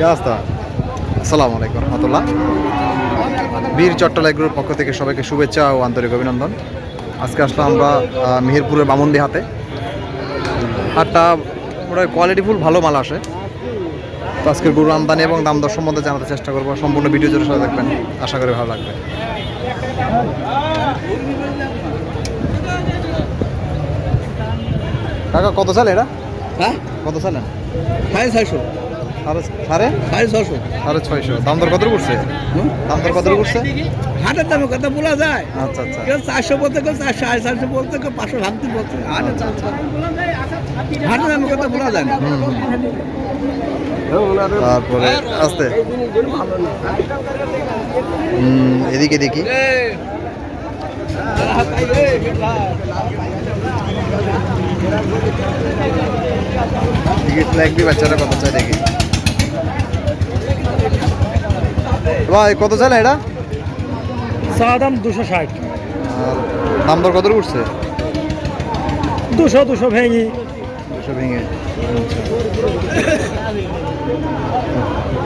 কি অবস্থা? আসসালামু আলাইকুম রহমতুল্লাহ। বীর চট্টলা গ্রুপ পক্ষ থেকে সবাইকে শুভেচ্ছা ও আন্তরিক অভিনন্দন। আজকে আসলাম আমরা মেহেরপুরের বামন্দি হাতে হাটটা মোটামুটি কোয়ালিটিফুল ভালো মাল আসে। তো আজকের গরু আমদানি এবং দাম দর সম্বন্ধে জানাতে চেষ্টা করব। সম্পূর্ণ ভিডিও জুড়ে সাথে দেখবেন। আশা করি ভালো লাগবে। কাকা কত চাল এটা? হ্যাঁ? কত চালেন সাড়ে ছয়শো। সাড়ে সাড়ে? সাড়ে ছশো সাড়ে ছয়শো। দাম দর কত করছে দাম দর কত করছে হাটের দামে কথা বলা যায়। আচ্ছা আচ্ছা। কেউ চারশো বলতে কেউ চারশো সাড়ে চারশো বলতে কেউ পাঁচশো ভাঙতে বলতে হাটের হাটের দামে কথা বলা যায় না। হুম, হুম। তারপরে আস্তে। এদিকে দেখি। টিকিট লাগবে বাচ্চারা কত চাই দেখি। ভাই কত চাই এটা? চা দাম দুশো ষাট। আর দাম দর কত উঠছে? দুশো দুশো ভেঙি। দুশো ভেঙে।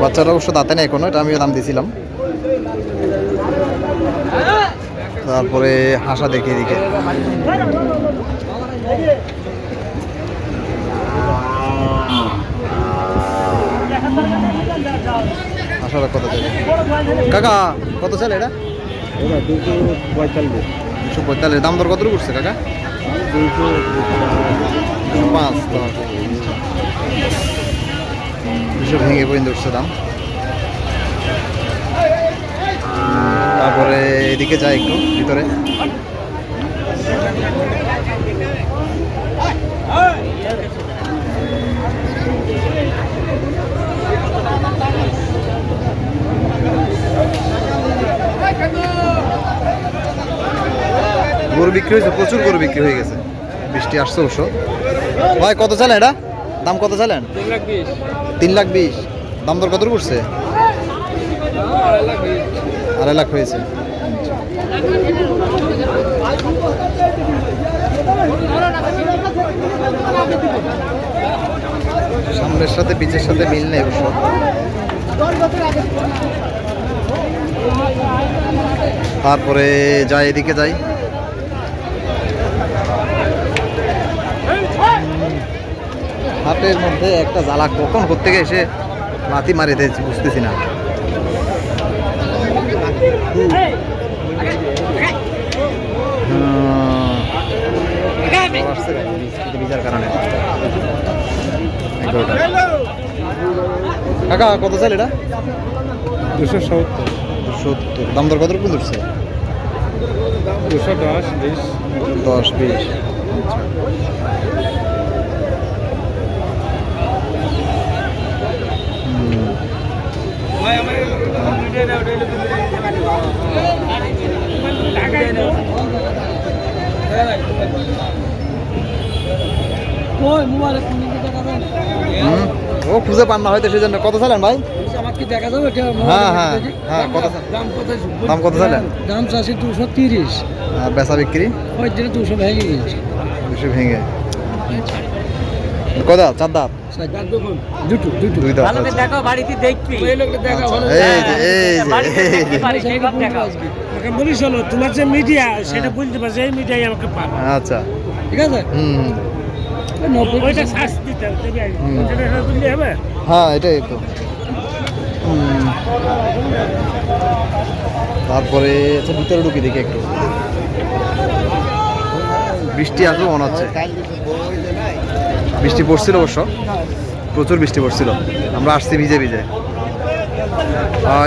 বাচ্চারা অবশ্য দাঁতে নেই এখনও এটা আমিও দাম দিয়েছিলাম। তারপরে হাসা দেখি এদিকে। হাসাটা কত চাই কাকা কত চাল এটা? দুশো পঁয়তাল্লিশ। দুশো পঁয়তাল্লিশ। দাম দর কত করছে কাকা? দুশো পাঁচ দুশো। ভেঙে পর্যন্ত উঠছে দাম। তারপরে এদিকে যাই একটু ভিতরে। বিক্রি হয়েছে প্রচুর গরু বিক্রি হয়ে গেছে। বৃষ্টি আসছে অবশ্য। ভাই কত চালেন এটা? দাম কত চালেন? তিন লাখ বিশ। দাম দর কত করছে আড়াই লাখ হয়েছে। সামনের সাথে পিছের সাথে মিল নেই অবশ্য। তারপরে যাই এদিকে যাই। হাটের মধ্যে একটা জ্বালা কখন করতে গিয়ে এসে লাথি মারি দিয়েছি বুঝতেছি না? বীজ- বীজার কারণে। কাকা কত চাল এটা? দুশো সত্তর। সত্তর। দাম দর কত রকম ধরছে? দুশো দশ বিশ। দশ বিশ। ও খুঁজে পান না হয়তো সেই জন্য কত চালেন ভাই? আমাকে দেখা যাবে? হ্যাঁ হ্যাঁ হ্যাঁ কত দাম কত চালেন? দাম চাষি দুশো তিরিশ। আর বেচা বিক্রি? দুশো ভেঙে গেছে দুশো ভেঙে। কত চার দাঁত। তোমার যে মিডিয়া সেটা বলতে পারছে এই মিডিয়াই আমাকে পাবে আচ্ছা। ঠিক আছে? হুম। হ্যাঁ এটাই তো। তারপরে আচ্ছা ভিতরে ঢুকি দেখি একটু। বৃষ্টি আসবে মনে হচ্ছে। বৃষ্টি পড়ছিল অবশ্য। প্রচুর বৃষ্টি পড়ছিল। আমরা আসছি ভিজে ভিজে।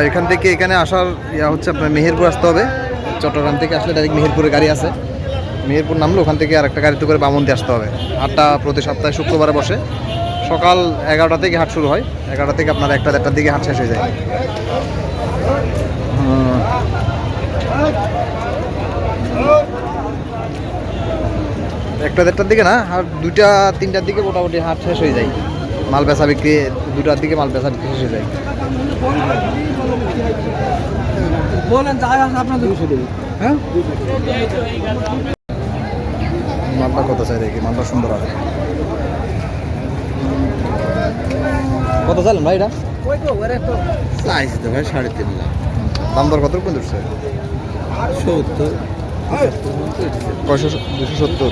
এখান থেকে এখানে আসার ইয়া হচ্ছে আপনার মেহেরপুর আসতে হবে। চট্টগ্রাম থেকে আসলে ডাইরেক্ট মেহেরপুরে গাড়ি আছে। মেহেরপুর নামলে ওখান থেকে আর একটা গাড়িতে করে বামন্দি আসতে হবে। হাটটা প্রতি সপ্তাহে শুক্রবারে বসে। সকাল এগারোটা থেকে হাট শুরু হয়। এগারোটা থেকে আপনার একটা দেড়টার দিকে হাট শেষ হয়ে যায়। একটা দেড়টার দিকে না আর দুইটা তিনটার দিকে মোটামুটি হাট শেষ হয়ে যায়। মাল বেচা বিক্রি দুটার দিকে মাল বেচা বিক্রি শেষ হয়ে যায়। বলেন হ্যাঁ? মালটা কত চাই দেখি মালটা সুন্দর আছে। কত চাইলেন ভাই এটা? চাইছি তো ভাই সাড়ে তিন লাখ। দাম দর কত সত্তর। কয়শো দুশো সত্তর।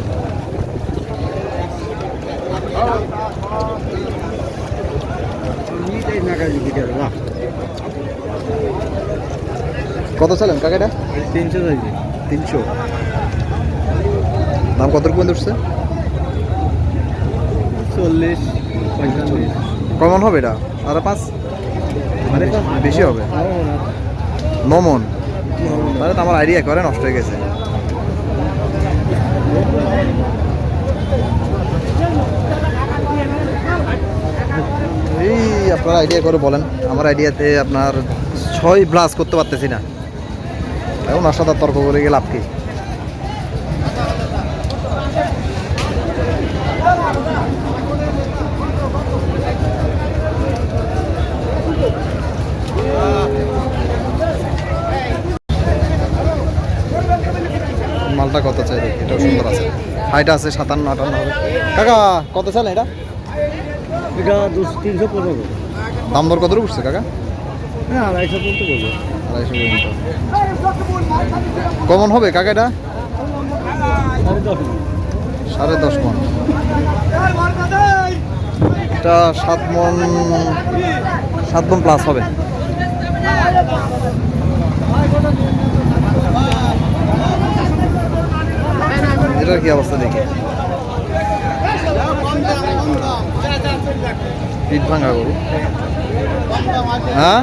কত চালেন কাকাটা? তিনশো চাইছি। তিনশো। দাম কত পর্যন্ত উঠছে? চল্লিশ পঁয়তাল্লিশ। কমন হবে এটা? আর পাঁচ? মানে বেশি হবে? নমন। তাহলে তো আমার আইডিয়া করে নষ্ট হয়ে গেছে। এই আপনার আইডিয়া করে বলেন। আমার আইডিয়াতে আপনার ছয় ব্লাস করতে পারতেছি না। ওর সাথে তর্ক করে গেলে লাভ কি? মালটা কত চাই এটাও সুন্দর আছে। হাইটা আছে সাতান্ন আটান্ন হবে। কাকা কত চাল এটা? এটা তিনশো পনেরো। দাম দর কত উঠছে কাকা? হ্যাঁ আড়াইশো আড়াইশো কমন হবে কাকা এটা সাড়ে দশ সাড়ে দশ মন। এটা সাত মন সাত মন প্লাস হবে। এটার কি অবস্থা দেখি। পিঠ ভাঙা গরু। হ্যাঁ?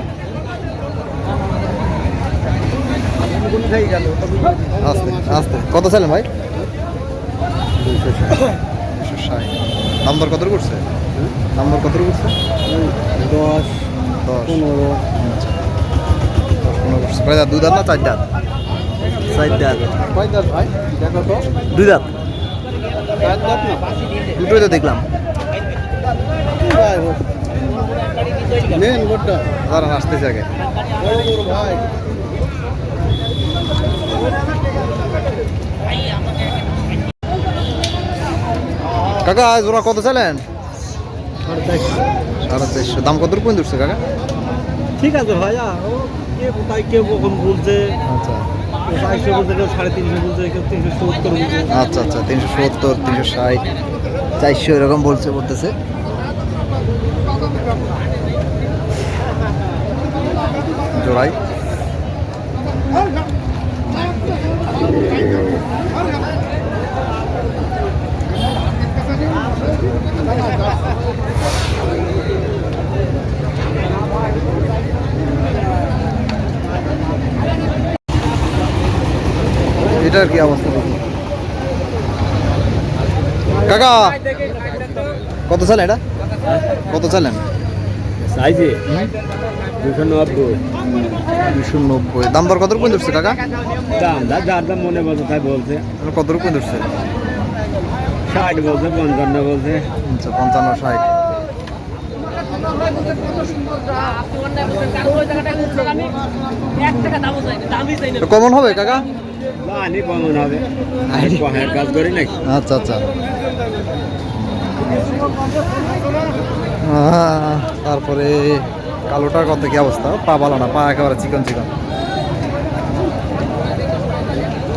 আস্তে আস্তে। কত ছিলেন ভাই? ষাট। দাম কত করছে দাম দর কত করছে দশ দশ। পনেরো। আচ্ছা দশ পনেরো করছে কয় দাঁত? না চার দাঁত? চার দাঁত। কয় দাঁত ভাই? দেখো তো। দুই দাঁত? দুটোই তো দেখলাম। হোক। গোটা দাঁড়ান আসতেছে আগে। কাকা আজ ওরা কত চাইলেন? সাড়ে চারশো দাম কত পর্যন্ত উঠছে কাকা? ঠিক আছে ভাইয়া কোথায় কেউ কখন বলছে? আচ্ছা। চারশো বলছে কেউ সাড়ে তিনশো বলছে কেউ তিনশো সত্তর বলছে। আচ্ছা আচ্ছা তিনশো সত্তর তিনশো ষাট চারশো এরকম বলছে বলতেছে। জোড়াই। এটার কি অবস্থা? কাকা! কত চালেন এটা? কত চালেন? চাইছে দুশো নব্বই। দুশো নব্বই। দাম দর কত রুপয়ে উঠছে কাকা? দাম দা যার দাম মনে বলছে তাই বলছে। কত রুপয়ে উঠছে ষাট বলছে পঞ্চান্ন বলছে। আচ্ছা পঞ্চান্ন ষাট। কমন হবে কাকা? জানি কমন হবে। কাজ করি নাকি? আচ্ছা আচ্ছা। তারপরে কালোটার কত কি অবস্থা? পা ভালো না, পা একেবারে চিকন চিকন।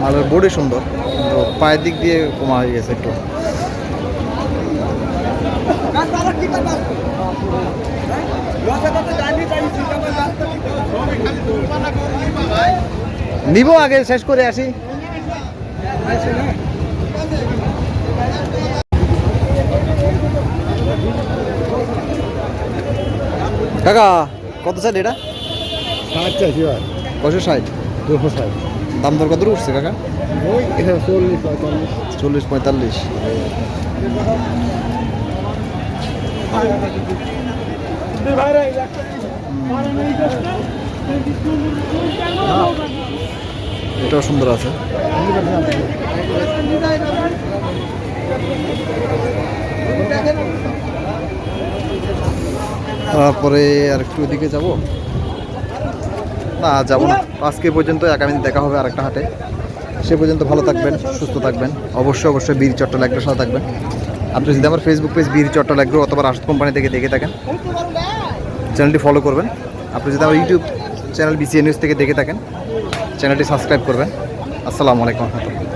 মালের বডি সুন্দর, কিন্তু পায়ের দিক দিয়ে কমা হয়ে গেছে একটু। নিব আগে, শেষ করে আসি। কাকা কত চাই এটা? ষাট চাইছি ভাই। কয়শো ষাট? দুশো ষাট। দাম দর কত উঠছে কাকা? চল্লিশ পঁয়তাল্লিশ। চল্লিশ পঁয়তাল্লিশ। এটাও সুন্দর আছে। তারপরে আর একটু ওদিকে যাব। না, যাব না। আজকে পর্যন্ত আগামী দেখা হবে আরেকটা হাটে। সে পর্যন্ত ভালো থাকবেন, সুস্থ থাকবেন। অবশ্যই অবশ্যই বীর চট্টলাগ্রের সাথে থাকবেন। আপনি যদি আমার ফেসবুক পেজ বীর চট্টল চট্টলাগ্র অথবা রাষ্ট্র কোম্পানি থেকে দেখে থাকেন চ্যানেলটি ফলো করবেন। আপনি যদি আমার ইউটিউব চ্যানেল বিসিএ নিউজ থেকে দেখে থাকেন চ্যানেলটি সাবস্ক্রাইব করবেন। আসসালামু আলাইকুম রহমতুল্লাহ।